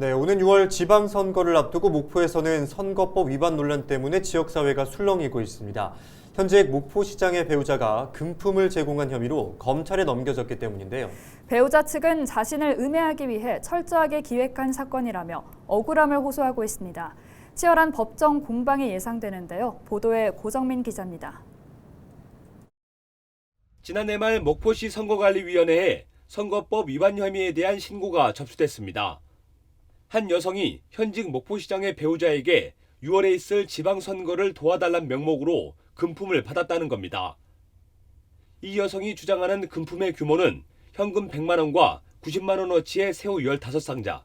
네, 오는 6월 지방선거를 앞두고 목포에서는 선거법 위반 논란 때문에 지역사회가 술렁이고 있습니다. 현재 목포시장의 배우자가 금품을 제공한 혐의로 검찰에 넘겨졌기 때문인데요. 배우자 측은 자신을 음해하기 위해 철저하게 기획한 사건이라며 억울함을 호소하고 있습니다. 치열한 법정 공방이 예상되는데요. 보도에 고정민 기자입니다. 지난해 말 목포시 선거관리위원회에 선거법 위반 혐의에 대한 신고가 접수됐습니다. 한 여성이 현직 목포시장의 배우자에게 6월에 있을 지방선거를 도와달란 명목으로 금품을 받았다는 겁니다. 이 여성이 주장하는 금품의 규모는 현금 100만 원과 90만 원어치의 새우 15상자.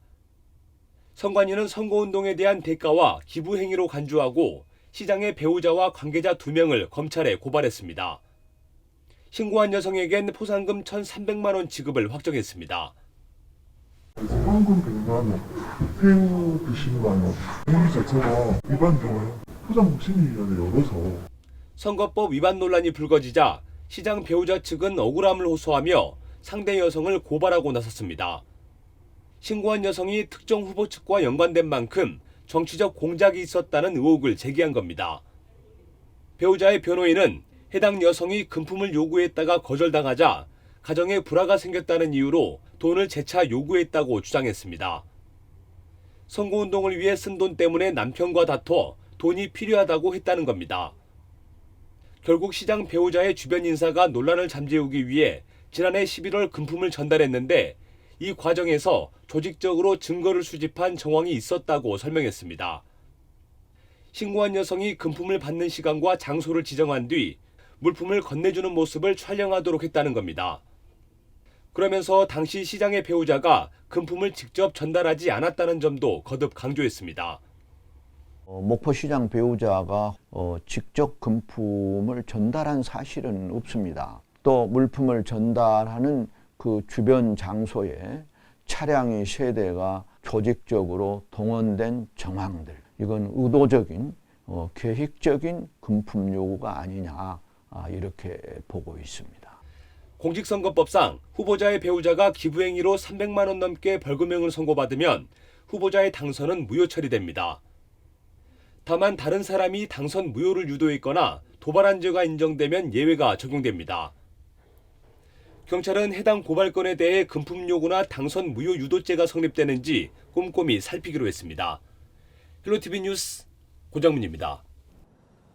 선관위는 선거운동에 대한 대가와 기부 행위로 간주하고 시장의 배우자와 관계자 2명을 검찰에 고발했습니다. 신고한 여성에겐 포상금 1,300만 원 지급을 확정했습니다. 현금 100만 원, 새우 90만 원. 행위 자체가 위반이잖아요. 포장국 심의위원회 열어서 선거법 위반 논란이 불거지자 시장 배우자 측은 억울함을 호소하며 상대 여성을 고발하고 나섰습니다. 신고한 여성이 특정 후보 측과 연관된 만큼 정치적 공작이 있었다는 의혹을 제기한 겁니다. 배우자의 변호인은 해당 여성이 금품을 요구했다가 거절당하자 가정에 불화가 생겼다는 이유로 돈을 재차 요구했다고 주장했습니다. 선거운동을 위해 쓴 돈 때문에 남편과 다퉈 돈이 필요하다고 했다는 겁니다. 결국 시장 배우자의 주변 인사가 논란을 잠재우기 위해 지난해 11월 금품을 전달했는데 이 과정에서 조직적으로 증거를 수집한 정황이 있었다고 설명했습니다. 신고한 여성이 금품을 받는 시간과 장소를 지정한 뒤 물품을 건네주는 모습을 촬영하도록 했다는 겁니다. 그러면서 당시 시장의 배우자가 금품을 직접 전달하지 않았다는 점도 거듭 강조했습니다. 어, 목포시장 배우자가 어, 직접 금품을 전달한 사실은 없습니다. 또 물품을 전달하는 그 주변 장소에 차량의 세대가 조직적으로 동원된 정황들 이건 의도적인 어, 계획적인 금품 요구가 아니냐 아, 이렇게 보고 있습니다. 공직선거법상 후보자의 배우자가 기부행위로 300만 원 넘게 벌금형을 선고받으면 후보자의 당선은 무효 처리됩니다. 다만 다른 사람이 당선 무효를 유도했거나 도발한 죄가 인정되면 예외가 적용됩니다. 경찰은 해당 고발건에 대해 금품 요구나 당선 무효 유도죄가 성립되는지 꼼꼼히 살피기로 했습니다. 힐로티비 뉴스 고정민입니다.